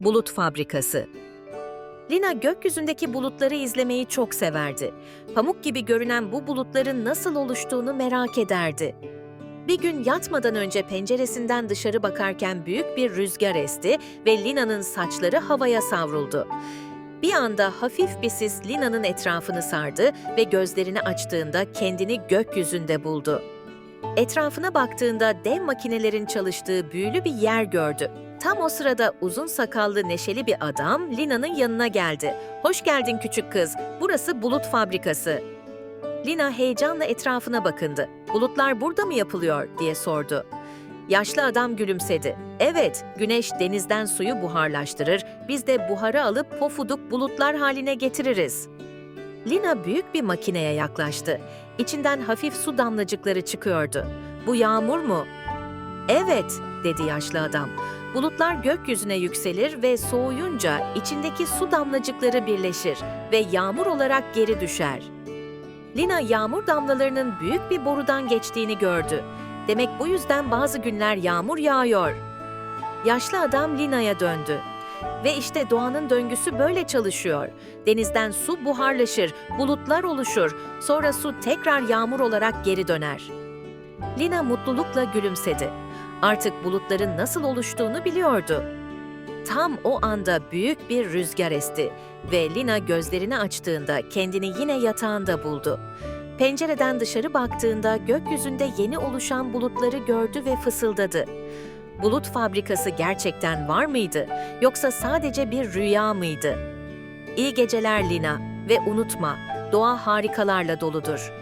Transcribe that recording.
Bulut Fabrikası Lina gökyüzündeki bulutları izlemeyi çok severdi. Pamuk gibi görünen bu bulutların nasıl oluştuğunu merak ederdi. Bir gün yatmadan önce penceresinden dışarı bakarken büyük bir rüzgar esti ve Lina'nın saçları havaya savruldu. Bir anda hafif bir sis Lina'nın etrafını sardı ve gözlerini açtığında kendini gökyüzünde buldu. Etrafına baktığında dev makinelerin çalıştığı büyülü bir yer gördü. Tam o sırada uzun sakallı neşeli bir adam Lina'nın yanına geldi. "Hoş geldin küçük kız. Burası bulut fabrikası." Lina heyecanla etrafına bakındı. "Bulutlar burada mı yapılıyor?" diye sordu. Yaşlı adam gülümsedi. "Evet, güneş denizden suyu buharlaştırır. Biz de buharı alıp pofuduk bulutlar haline getiririz." Lina büyük bir makineye yaklaştı. İçinden hafif su damlacıkları çıkıyordu. "Bu yağmur mu?" "Evet," dedi yaşlı adam. Bulutlar gökyüzüne yükselir ve soğuyunca içindeki su damlacıkları birleşir ve yağmur olarak geri düşer. Lina yağmur damlalarının büyük bir borudan geçtiğini gördü. Demek bu yüzden bazı günler yağmur yağıyor. Yaşlı adam Lina'ya döndü. Ve işte doğanın döngüsü böyle çalışıyor. Denizden su buharlaşır, bulutlar oluşur, sonra su tekrar yağmur olarak geri döner. Lina mutlulukla gülümsedi. Artık bulutların nasıl oluştuğunu biliyordu. Tam o anda büyük bir rüzgar esti ve Lina gözlerini açtığında kendini yine yatağında buldu. Pencereden dışarı baktığında gökyüzünde yeni oluşan bulutları gördü ve fısıldadı. Bulut fabrikası gerçekten var mıydı yoksa sadece bir rüya mıydı? İyi geceler Lina ve unutma, doğa harikalarla doludur.